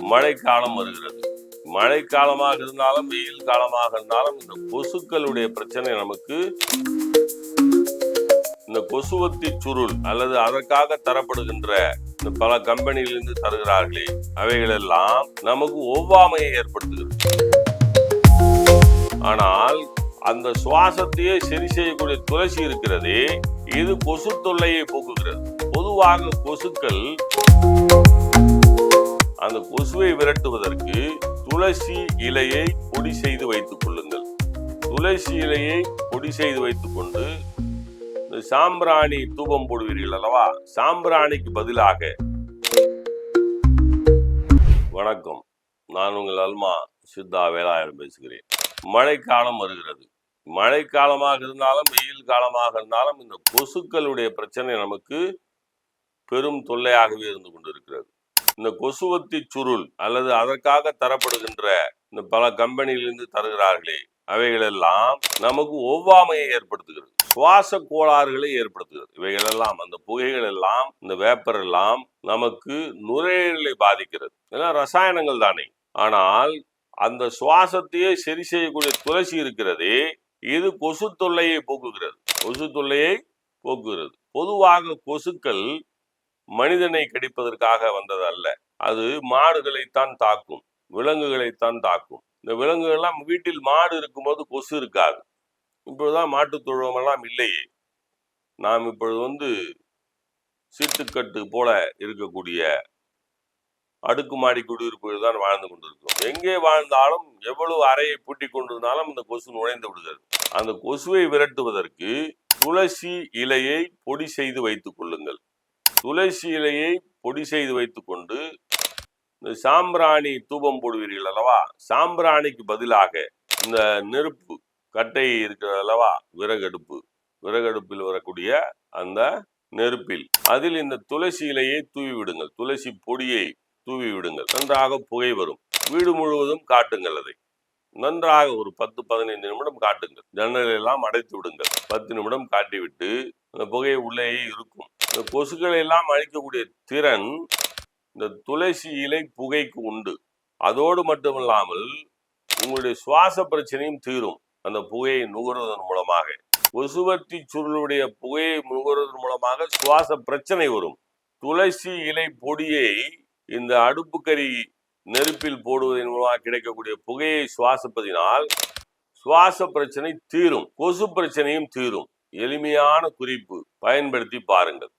மழைக்காலம் வருகிறது. மழைக்காலமாக இருந்தாலும் வெயில் காலமாக இருந்தாலும் இந்த கொசுக்களுடைய பிரச்சனை நமக்கு இந்த கொசுவத்தி சுருள் அல்லது அதற்காக தரப்படுகின்ற இந்த பல கம்பெனியிலிருந்து தருகிறார்களே அவைகளெல்லாம் நமக்கு ஒவ்வாமையை ஏற்படுத்துகிறது. ஆனால் அந்த சுவாசத்தையே சரி செய்யக்கூடிய துளசி இருக்கிறதே இது கொசு தொல்லையை போக்குகிறது. பொதுவாக கொசுக்கள் அந்த கொசுவை விரட்டுவதற்கு துளசி இலையை பொடி செய்து வைத்துக் கொள்ளுங்கள். துளசி இலையை பொடி செய்து வைத்துக் கொண்டு இந்த சாம்பிராணி தூபம் போடுவீர்கள் அல்லவா? சாம்பிராணிக்கு பதிலாக வணக்கம். நான் உங்கள் அல்மா சித்தா வேலாயுதம் பேசுகிறேன். மழைக்காலம் வருகிறது. மழைக்காலமாக இருந்தாலும் வெயில் காலமாக இருந்தாலும் இந்த கொசுக்களுடைய பிரச்சனை நமக்கு பெரும் தொல்லையாகவே இருந்து கொண்டிருக்கிறது. இந்த கொசுவத்தி சுருள் அல்லது அதற்காக தரப்படுகின்ற இந்த பல கம்பெனியிலிருந்து தருகிறார்களே அவைகளெல்லாம் நமக்கு ஒவ்வாமையை ஏற்படுத்துகிறது. சுவாச கோளாறுகளை ஏற்படுத்துகிறது. இவைகளெல்லாம் அந்த புகைகள் எல்லாம் இந்த வேப்பர் எல்லாம் நமக்கு நுரையீரலை பாதிக்கிறது. இதெல்லாம் ரசாயனங்கள் தானே. ஆனால் அந்த சுவாசத்தையே சரி செய்யக்கூடிய துளசி இருக்கிறதே இது கொசு தொல்லையை போக்குகிறது. கொசு தொல்லையை போக்குகிறது. பொதுவாக கொசுக்கள் மனிதனை கடிப்பதற்காக வந்தது அல்ல அது மாடுகளைத்தான் தாக்கும் விலங்குகளைத்தான் தாக்கும். இந்த விலங்குகள்லாம் வீட்டில் மாடு இருக்கும்போது கொசு இருக்காது. இப்பொழுதுதான் மாட்டுத் தொழுவம் எல்லாம் இல்லையே. நாம் இப்பொழுது வந்து சீட்டுக்கட்டு போல இருக்கக்கூடிய அடுக்குமாடி குடியிருப்புகள் தான் வாழ்ந்து கொண்டிருக்கிறோம். எங்கே வாழ்ந்தாலும் எவ்வளவு அறையை பூட்டி கொண்டிருந்தாலும் அந்த கொசு நுழைந்து விடுகிறது. அந்த கொசுவை விரட்டுவதற்கு துளசி இலையை பொடி செய்து வைத்துக் கொள்ளுங்கள். துளசி இலையை பொடி செய்து வைத்துக்கொண்டு இந்த சாம்பிராணி தூபம் போடுவீர்கள் அல்லவா? சாம்பிராணிக்கு பதிலாக இந்த நெருப்பு கட்டை இருக்கிறது அல்லவா? விறகடுப்பு. விறகடுப்பில் வரக்கூடிய அந்த நெருப்பில். அதில் இந்த துளசி இலையை தூவி விடுங்கள். துளசி பொடியை தூவி விடுங்கள். நன்றாக புகை வரும். வீடு முழுவதும் காட்டுங்கள் அதை. நன்றாக ஒரு பத்து பதினைந்து நிமிடம் காட்டுங்கள். ஜன்னல் எல்லாம் அடைத்து விடுங்கள். பத்து நிமிடம் காட்டிவிட்டு அந்த புகை உள்ளேயே இருக்கும். இந்த கொசுக்களை எல்லாம் அழிக்கக்கூடிய திறன் இந்த துளசி இலை புகைக்கு உண்டு. அதோடு மட்டுமில்லாமல் உங்களுடைய சுவாச பிரச்சனையும் தீரும். அந்த புகையை நுகர்வதன் மூலமாக. கொசுவர்த்தி சுருளுடைய புகையை நுகர்வதன் மூலமாக சுவாச பிரச்சனை வரும். துளசி இலை பொடியை இந்த அடுப்புக்கறி நெருப்பில் போடுவதன் மூலமாக கிடைக்கக்கூடிய புகையை சுவாசிப்பதினால் சுவாச பிரச்சனை தீரும். கொசு பிரச்சனையும் தீரும். எளிமையான குறிப்பு. பயன்படுத்தி பாருங்கள்.